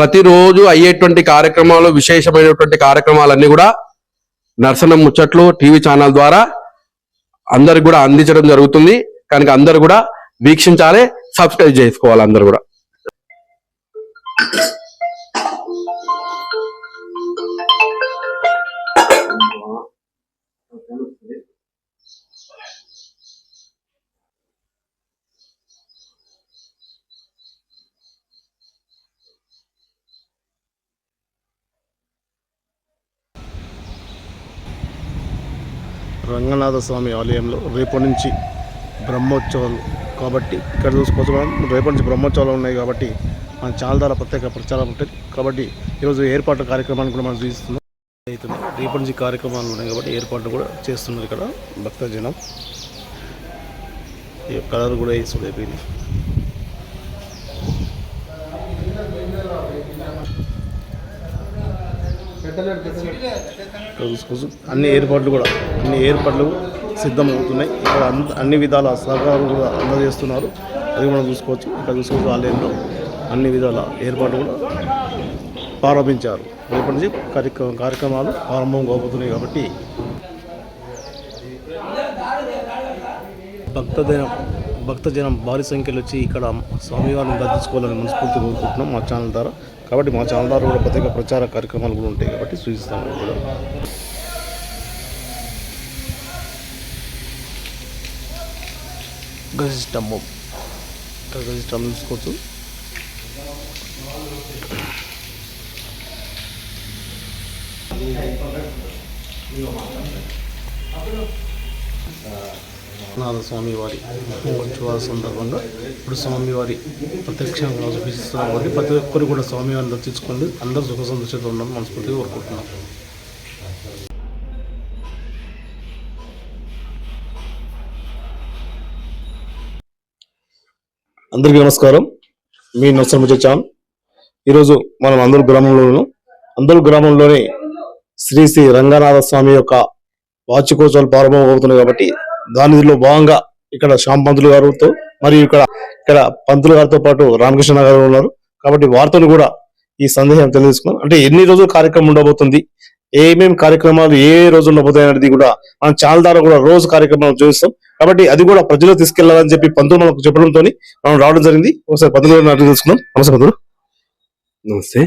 ప్రతిరోజు అయ్యేటువంటి కార్యక్రమాలు విశేషమైనటువంటి కార్యక్రమాలన్నీ కూడా నర్సనం ముచ్చట్లు టీవీ ఛానల్ ద్వారా అందరికి కూడా అందించడం జరుగుతుంది. కనుక అందరు కూడా వీక్షించాలి సబ్స్క్రైబ్ చేసుకోవాలి అందరు కూడా. రంగనాథ స్వామి ఆలయంలో రేపటి నుంచి బ్రహ్మోత్సవాలు కాబట్టి ఇక్కడ చూసుకోవచ్చు మనం. రేపటి నుంచి బ్రహ్మోత్సవాలు ఉన్నాయి కాబట్టి మన చాలా ద్వారా ప్రత్యేక ప్రచారం ఉంటుంది. కాబట్టి ఈరోజు ఏర్పాటు కార్యక్రమాన్ని కూడా మనం చూపిస్తున్నాం అవుతున్నాయి రేపటి నుంచి కార్యక్రమాలు ఉన్నాయి కాబట్టి ఏర్పాట్లు కూడా చేస్తున్నారు ఇక్కడ భక్తజనం. ఈ కలర్ కూడా వేసుడు అయిపోయింది ఇక్కడ చూసుకోవచ్చు అన్ని ఏర్పాట్లు కూడా అన్ని ఏర్పాట్లు సిద్ధమవుతున్నాయి. ఇక్కడ అన్ని విధాల సహకారం కూడా అందజేస్తున్నారు. అది మనం చూసుకోవచ్చు. ఇక్కడ చూసుకోవచ్చు ఆలయంలో అన్ని విధాల ఏర్పాట్లు కూడా ప్రారంభించారు. రేపటి నుంచి కార్యక్రమ కార్యక్రమాలు ప్రారంభం కాబోతున్నాయి కాబట్టి. భక్తజనం భక్తజనం భారీ సంఖ్యలో వచ్చి ఇక్కడ స్వామివారిని దర్శించుకోవాలని మనస్ఫూర్తి కోరుకుంటున్నాం మా ఛానల్ ద్వారా. కాబట్టి మా ఛానల్ ద్వారా కూడా ప్రత్యేక ప్రచార కార్యక్రమాలు కూడా ఉంటాయి కాబట్టి సూచిస్తాము కూడా. గజిస్టంభం ఇక్కడ గజిస్టంభం చూసుకోవచ్చు విశ్వనాథ స్వామివారి మహోత్సవాల సందర్భంగా ఇప్పుడు స్వామివారి ప్రత్యక్షంగా చూపిస్తున్నాం కాబట్టి ప్రతి ఒక్కరు కూడా స్వామివారిని దర్శించుకోండి. అందరూ సుఖ సంతోషంతో ఉండాలని మనస్ఫూర్తిగా కోరుకుంటున్నాం. అందరికీ నమస్కారం. మీ నమస్కారం వచ్చాను ఈరోజు మనం అందరు గ్రామంలోను అందరు గ్రామంలోనే శ్రీ శ్రీ రంగనాథ స్వామి యొక్క వార్షికోత్సవాలు ప్రారంభం అవుతున్నాయి కాబట్టి దానిలో భాగంగా ఇక్కడ శ్యామ్ పంతులు గారితో మరియు ఇక్కడ ఇక్కడ పంతులు గారితో పాటు రామకృష్ణ గారు ఉన్నారు. కాబట్టి వారితో కూడా ఈ సందేహం తెలియజేసుకున్నాం. అంటే ఎన్ని రోజులు కార్యక్రమం ఉండబోతుంది? ఏమేమి కార్యక్రమాలు ఏ రోజు ఉండబోతాయి అనేది కూడా మనం ఛానల్ ద్వారా కూడా రోజు కార్యక్రమాలు చూపిస్తాం కాబట్టి అది కూడా ప్రజలు తీసుకెళ్ళాలని చెప్పి పంతులు మనకు చెప్పడంతో మనం రావడం జరిగింది. ఒకసారి పంతులు గారిని అడిగి తెలుసుకున్నాం నమస్తే పంతులు. నమస్తే.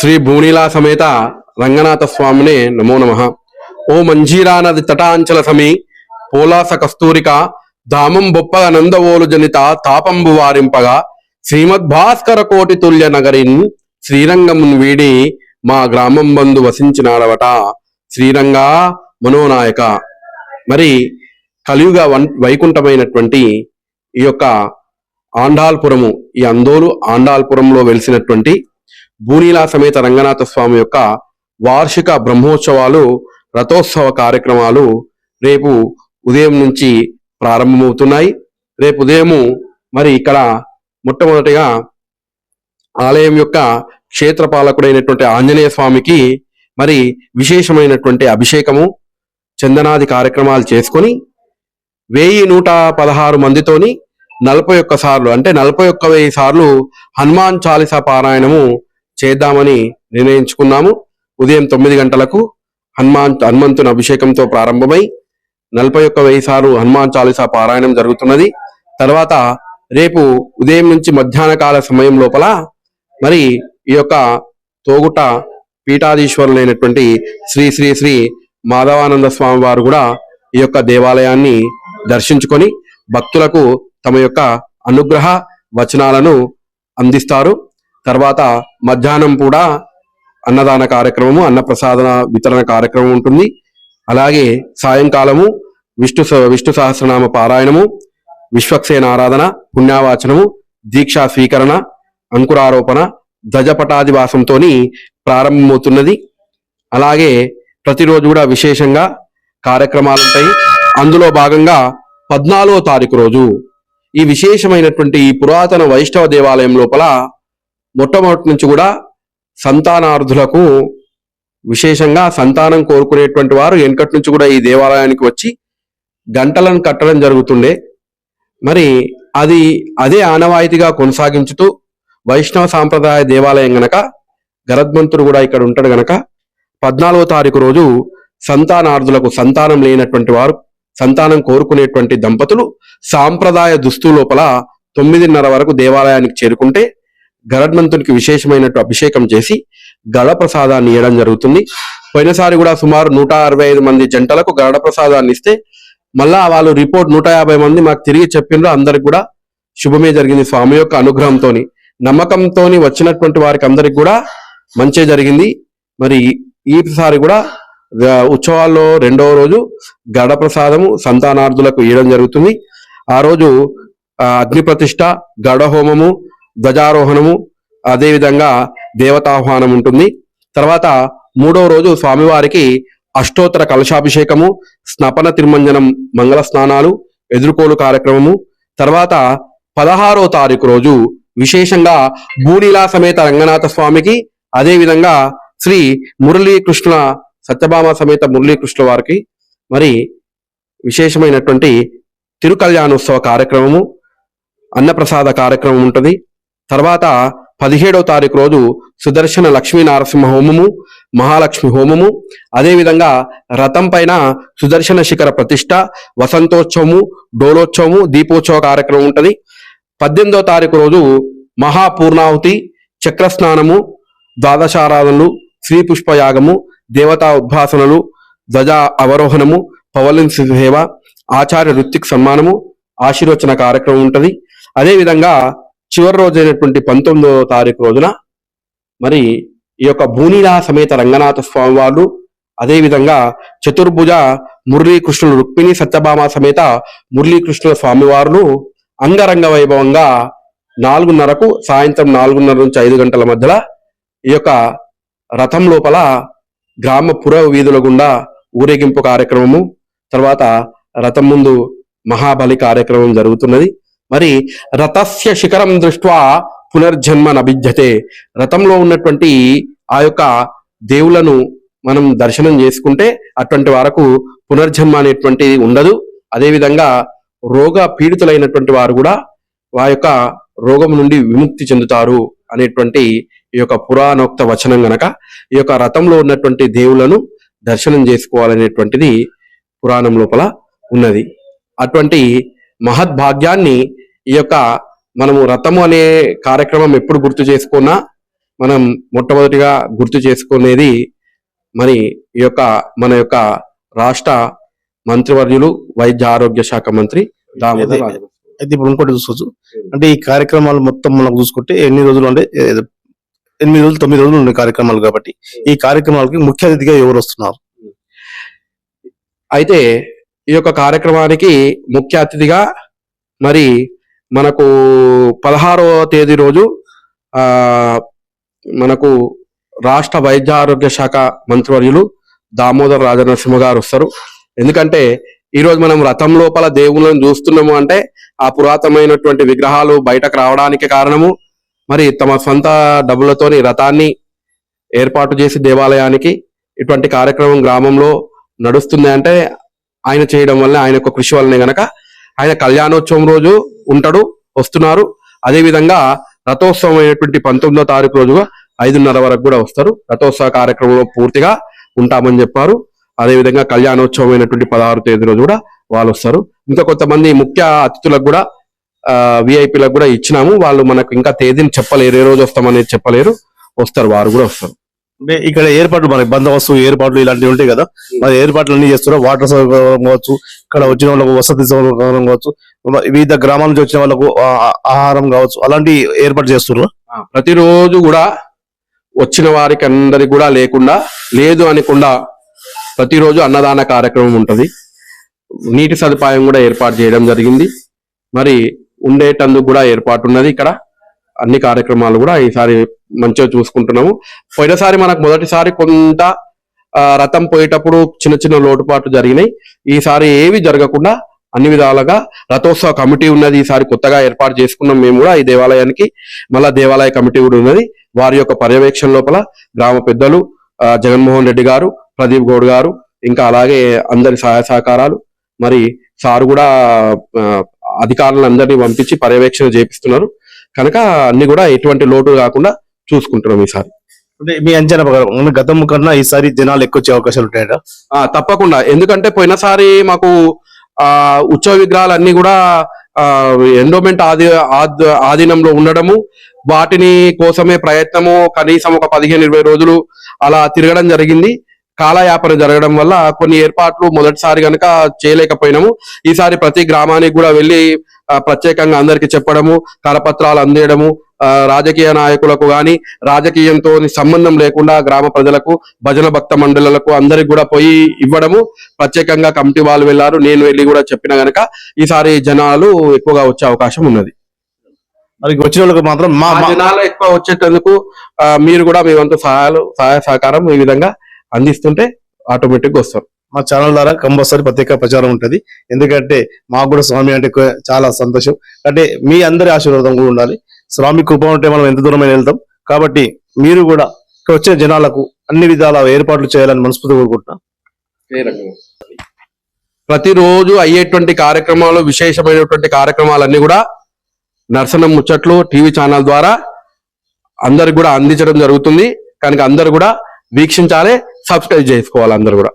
శ్రీ భూనీలా సమేత రంగనాథ స్వామిని నమో నమ. ఓ మంజీరా నది తటాంచల సమీ పోలాస కస్తూరిక ధామం బొప్పగ నందవోలు జనిత తాపంబు వారింపగా శ్రీమద్ భాస్కర కోటి తుల్య నగరిన్ శ్రీరంగమును వీడి మా గ్రామం బంధు వసించినాడవట. శ్రీరంగా మనోనాయక. మరి కలియుగ వన్ వైకుంఠమైనటువంటి ఈ యొక్క ఆండాల్పురము ఈ అందోలు ఆండాల్పురంలో వెలిసినటువంటి భూనీలా సమేత రంగనాథ స్వామి యొక్క వార్షిక బ్రహ్మోత్సవాలు రథోత్సవ కార్యక్రమాలు రేపు ఉదయం నుంచి ప్రారంభమవుతున్నాయి. రేపు ఉదయము మరి ఇక్కడ మొట్టమొదటిగా ఆలయం యొక్క క్షేత్రపాలకుడైనటువంటి ఆంజనేయ స్వామికి మరి విశేషమైనటువంటి అభిషేకము చందనాది కార్యక్రమాలు చేసుకొని వెయ్యి నూట పదహారు మందితోని నలభై ఒక్క సార్లు అంటే నలభై ఒక్క వెయ్యి సార్లు హనుమాన్ చాలీసా పారాయణము చేద్దామని నిర్ణయించుకున్నాము. ఉదయం తొమ్మిది గంటలకు హనుమాన్ హనుమంతుని అభిషేకంతో ప్రారంభమై నలభై ఒక్క వెయ్యి సార్లు హనుమాన్ చాలీసా పారాయణం జరుగుతున్నది. తర్వాత రేపు ఉదయం నుంచి మధ్యాహ్న కాల సమయం లోపల మరి ఈ యొక్క తోగుట పీఠాధీశ్వరులైనటువంటి శ్రీ శ్రీ శ్రీ మాధవానంద స్వామి వారు కూడా ఈ యొక్క దేవాలయాన్ని దర్శించుకొని భక్తులకు తమ యొక్క అనుగ్రహ వచనాలను అందిస్తారు. తర్వాత మధ్యాహ్నం కూడా అన్నదాన కార్యక్రమము అన్నప్రసాదన వితరణ కార్యక్రమం ఉంటుంది. అలాగే సాయంకాలము విష్ణు విష్ణు సహస్రనామ పారాయణము విశ్వక్సేన ఆరాధన పుణ్యావాచనము దీక్షా స్వీకరణ అంకురారోపణ ధ్వజపటాదివాసంతో ప్రారంభమవుతున్నది. అలాగే ప్రతిరోజు కూడా విశేషంగా కార్యక్రమాలు ఉంటాయి అందులో భాగంగా పద్నాలుగో తారీఖు రోజు ఈ విశేషమైనటువంటి ఈ పురాతన వైష్ణవ దేవాలయం లోపల మొట్టమొదటి నుంచి కూడా సంతానార్థులకు విశేషంగా సంతానం కోరుకునేటువంటి వారు వెనకటి నుంచి కూడా ఈ దేవాలయానికి వచ్చి గంటలను కట్టడం జరుగుతుండే. మరి అది అదే ఆనవాయితీగా కొనసాగించుతూ వైష్ణవ సాంప్రదాయ దేవాలయం గనక గరద్మంతుడు కూడా ఇక్కడ ఉంటాడు గనక పద్నాలుగో తారీఖు రోజు సంతానార్థులకు సంతానం లేనటువంటి వారు సంతానం కోరుకునేటువంటి దంపతులు సాంప్రదాయ దుస్తు లోపల తొమ్మిదిన్నర వరకు దేవాలయానికి చేరుకుంటే గరడ్మంతునికి విశేషమైనట్టు అభిషేకం చేసి గడ ప్రసాదాన్ని ఇవ్వడం జరుగుతుంది. పోయినసారి కూడా సుమారు నూట అరవై ఐదు మంది జంటలకు గరడ ప్రసాదాన్ని ఇస్తే మళ్ళా వాళ్ళు రిపోర్ట్ నూట యాభై మంది మాకు తిరిగి చెప్పిండ్రు అందరికి కూడా శుభమే జరిగింది స్వామి యొక్క అనుగ్రహంతోని. నమ్మకంతోని వచ్చినటువంటి వారికి అందరికి కూడా మంచి జరిగింది. మరి ఈసారి కూడా ఉత్సవాల్లో రెండవ రోజు గడ ప్రసాదము సంతానార్థులకు ఇవ్వడం జరుగుతుంది. ఆ రోజు అగ్ని ప్రతిష్ట గడ హోమము ధ్వజారోహణము అదేవిధంగా దేవతాహ్వానం ఉంటుంది. తర్వాత మూడో రోజు స్వామివారికి అష్టోత్తర కలశాభిషేకము స్నపన తిరుమంజనం మంగళ స్నానాలు ఎదుర్కోలు కార్యక్రమము. తర్వాత పదహారో తారీఖు రోజు విశేషంగా భూనీలా సమేత రంగనాథ స్వామికి అదేవిధంగా శ్రీ మురళీకృష్ణ సత్యభామ సమేత మురళీకృష్ణ వారికి మరి విశేషమైనటువంటి తిరుకల్యాణోత్సవ కార్యక్రమము అన్నప్రసాద కార్యక్రమం ఉంటుంది. తర్వాత పదిహేడవ తారీఖు రోజు సుదర్శన లక్ష్మీ నరసింహ హోమము మహాలక్ష్మి హోమము అదేవిధంగా రథం పైన సుదర్శన శిఖర ప్రతిష్ట వసంతోత్సవము డోలోత్సవము దీపోత్సవ కార్యక్రమం ఉంటుంది. పద్దెనిమిదో తారీఖు రోజు మహాపూర్ణాహుతి చక్రస్నానము ద్వాదశారాధనలు శ్రీ పుష్పయాగము దేవతా ఉద్భాసనలు ధ్వజ అవరోహణము పవలిన్ సేవ ఆచార్య రుత్తిక్ సన్మానము ఆశీర్వచన కార్యక్రమం ఉంటుంది. అదేవిధంగా చివరి రోజైనటువంటి పంతొమ్మిదవ తారీఖు రోజున మరి ఈ యొక్క భూనీలా సమేత రంగనాథ స్వామి వారు అదేవిధంగా చతుర్భుజ మురళీకృష్ణుడు రుక్మిణి సత్యభామ సమేత మురళీకృష్ణుల స్వామివారులు అంగరంగ వైభవంగా నాలుగున్నరకు సాయంత్రం నాలుగున్నర నుంచి ఐదు గంటల మధ్యలో ఈ యొక్క రథం లోపల గ్రామ పుర వీధుల గుండా ఊరేగింపు కార్యక్రమము తర్వాత రథం ముందు మహాబలి కార్యక్రమం జరుగుతున్నది. మరి రథస్య శిఖరం దృష్ట్యా పునర్జన్మ నభిద్యతే రథంలో ఉన్నటువంటి ఆ యొక్క దేవులను మనం దర్శనం చేసుకుంటే అటువంటి వరకు పునర్జన్మ అనేటువంటిది ఉండదు. అదేవిధంగా రోగ పీడితులైనటువంటి వారు కూడా వారి యొక్క రోగం నుండి విముక్తి చెందుతారు అనేటువంటి ఈ యొక్క పురాణోక్త వచనం గనక ఈ యొక్క రథంలో ఉన్నటువంటి దేవులను దర్శనం చేసుకోవాలనేటువంటిది పురాణం లోపల ఉన్నది. అటువంటి మహద్భాగ్యాన్ని ఈ యొక్క మనము రథము అనే కార్యక్రమం ఎప్పుడు గుర్తు చేసుకున్నా మనం మొట్టమొదటిగా గుర్తు చేసుకునేది మరి ఈ యొక్క మన యొక్క రాష్ట్ర మంత్రివర్యులు వైద్య ఆరోగ్య శాఖ మంత్రి దామోదర్. అయితే ఇప్పుడు ఇంకోటి చూసుకోవచ్చు అంటే ఈ కార్యక్రమాలు మొత్తం మనకు చూసుకుంటే ఎన్ని రోజులు అంటే ఎనిమిది రోజులు తొమ్మిది రోజులు ఉన్నాయి కార్యక్రమాలు కాబట్టి ఈ కార్యక్రమాలకి ముఖ్య అతిథిగా ఎవరు వస్తున్నారు అయితే ఈ యొక్క కార్యక్రమానికి ముఖ్య అతిథిగా మరి మనకు పదహారవ తేదీ రోజు మనకు రాష్ట్ర వైద్య ఆరోగ్య శాఖ మంత్రివర్యులు దామోదర్ రాజనరసింహ గారు వస్తారు. ఎందుకంటే ఈరోజు మనం రథం లోపల దేవుళ్ళని చూస్తున్నాము అంటే ఆ పురాతనమైనటువంటి విగ్రహాలు బయటకు రావడానికి కారణము మరి తమ సొంత డబ్బులతోని రథాన్ని ఏర్పాటు చేసి దేవాలయానికి ఇటువంటి కార్యక్రమం గ్రామంలో నడుస్తుంది అంటే ఆయన చేయడం వల్ల ఆయన యొక్క కృషి వల్లనే గనక ఆయన కళ్యాణోత్సవం రోజు ఉంటాడు వస్తున్నారు. అదే విధంగా రథోత్సవం అయినటువంటి పంతొమ్మిదో తారీఖు రోజుగా ఐదున్నర వరకు కూడా వస్తారు. రథోత్సవ కార్యక్రమంలో పూర్తిగా ఉంటామని చెప్పారు. అదే విధంగా కళ్యాణోత్సవం అయినటువంటి పదహారు తేదీ రోజు కూడా వాళ్ళు వస్తారు. ఇంకా కొంతమంది ముఖ్య అతిథులకు కూడా విఐపీలకు కూడా ఇచ్చినాము. వాళ్ళు మనకు ఇంకా తేదీని చెప్పలేరు. ఏ రోజు వస్తామనేది చెప్పలేరు. వస్తారు వారు కూడా వస్తారు. అంటే ఇక్కడ ఏర్పాట్లు మనకి బందోబస్తు ఏర్పాట్లు ఇలాంటివి ఉంటాయి కదా. మరి ఏర్పాట్లు అన్ని చేస్తున్నారు? వాటర్ సౌకర్యం కావచ్చు ఇక్కడ వచ్చిన వాళ్ళకు వసతి సౌకర్యం కావచ్చు వివిధ గ్రామాల నుంచి వచ్చిన వాళ్ళకు ఆహారం కావచ్చు అలాంటి ఏర్పాటు చేస్తున్నారు ప్రతిరోజు కూడా వచ్చిన వారికి అందరికి కూడా లేకుండా లేదు అనకుండా ప్రతిరోజు అన్నదాన కార్యక్రమం ఉంటుంది. నీటి సదుపాయం కూడా ఏర్పాటు చేయడం జరిగింది. మరి ఉండేటందుకు కూడా ఏర్పాటు ఉన్నది ఇక్కడ. అన్ని కార్యక్రమాలు కూడా ఈసారి మంచిగా చూసుకుంటున్నాము. పోయినసారి మనకు మొదటిసారి కొంత రథం పోయేటప్పుడు చిన్న చిన్న లోటుపాట్లు జరిగినాయి. ఈసారి ఏవి జరగకుండా అన్ని విధాలుగా రథోత్సవ కమిటీ ఉన్నది. ఈసారి కొత్తగా ఏర్పాటు చేసుకున్నాం మేము కూడా ఈ దేవాలయానికి. మళ్ళా దేవాలయ కమిటీ కూడా ఉన్నది. వారి యొక్క పర్యవేక్షణ లోపల గ్రామ పెద్దలు జగన్మోహన్ రెడ్డి గారు ప్రదీప్ గౌడ్ గారు ఇంకా అలాగే అందరి సహాయ సహకారాలు. మరి సారు కూడా అధికారులందరినీ పంపించి పర్యవేక్షణ చేపిస్తున్నారు. కనుక అన్ని కూడా ఎటువంటి లోటు కాకుండా చూసుకుంటున్నాం ఈసారి. అంటే మీ అంచనా ప్రకారం గతం కన్నా ఈసారి జనాలు ఎక్కువ వచ్చే అవకాశాలు ఉంటాయట? తప్పకుండా. ఎందుకంటే పోయినసారి మాకు ఆ ఉత్సవ విగ్రహాలు అన్ని కూడా ఆ ఎండోమెంట్ ఆది ఆధీనంలో ఉండడము వాటిని కోసమే ప్రయత్నము కనీసం ఒక పదిహేను ఇరవై రోజులు అలా తిరగడం జరిగింది. కాలయాపన జరగడం వల్ల కొన్ని ఏర్పాట్లు మొదటిసారి కనుక చేయలేకపోయినాము. ఈసారి ప్రతి గ్రామానికి కూడా వెళ్ళి ప్రత్యేకంగా అందరికి చెప్పడము కరపత్రాలు అందేయడము ఆ, రాజకీయ నాయకులకు గాని రాజకీయంతో సంబంధం లేకుండా గ్రామ ప్రజలకు భజన భక్త మండలులకు అందరికి కూడా పోయి ఇవ్వడము. ప్రత్యేకంగా కమిటీ వాళ్ళు వెళ్ళారు నేను వెళ్ళి కూడా చెప్పిన గనక ఈసారి జనాలు ఎక్కువగా వచ్చే అవకాశం ఉన్నది. మరి వచ్చిన వాళ్ళకి మాత్రం మా జనాలు ఎక్కువ వచ్చేటందుకు మీరు కూడా మీ వంతు సహాయాలు సహాయ సహకారం ఈ విధంగా అందిస్తుంటే ఆటోమేటిక్ వస్తారు మా ఛానల్ ద్వారా కంపల్సరీ ప్రత్యేక ప్రచారం ఉంటుంది. ఎందుకంటే మాకు కూడా స్వామి అంటే చాలా సంతోషం. అంటే మీ అందరి ఆశీర్వాదం కూడా ఉండాలి. స్వామి కృప ఉంటే మనం ఎంత దూరమైన వెళ్తాం. కాబట్టి మీరు కూడా ఇక్కడ వచ్చే జనాలకు అన్ని విధాల ఏర్పాట్లు చేయాలని మనస్ఫూర్తి కోరుకుంటున్నా. ప్రతిరోజు అయ్యేటువంటి కార్యక్రమాలు విశేషమైనటువంటి కార్యక్రమాలన్నీ కూడా నర్సనం ముచ్చట్లు టీవీ ఛానల్ ద్వారా అందరికి కూడా అందించడం జరుగుతుంది. కనుక అందరు కూడా వీక్షించాలి సబ్స్క్రైబ్ చేసుకోవాలి అందరు కూడా.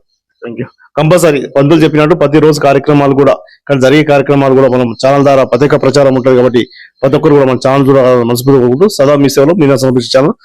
కంపల్సరీ పంతులు చెప్పినట్టు ప్రతి రోజు కార్యక్రమాలు కూడా ఇక్కడ జరిగే కార్యక్రమాలు కూడా మనం ఛానల్ ద్వారా ప్రత్యేక ప్రచారం ఉంటుంది కాబట్టి ప్రతి ఒక్కరు కూడా మన ఛానల్ ద్వారా మనస్ఫూర్తి సదా మీ సేవలో మీ సమర్పించే ఛానల్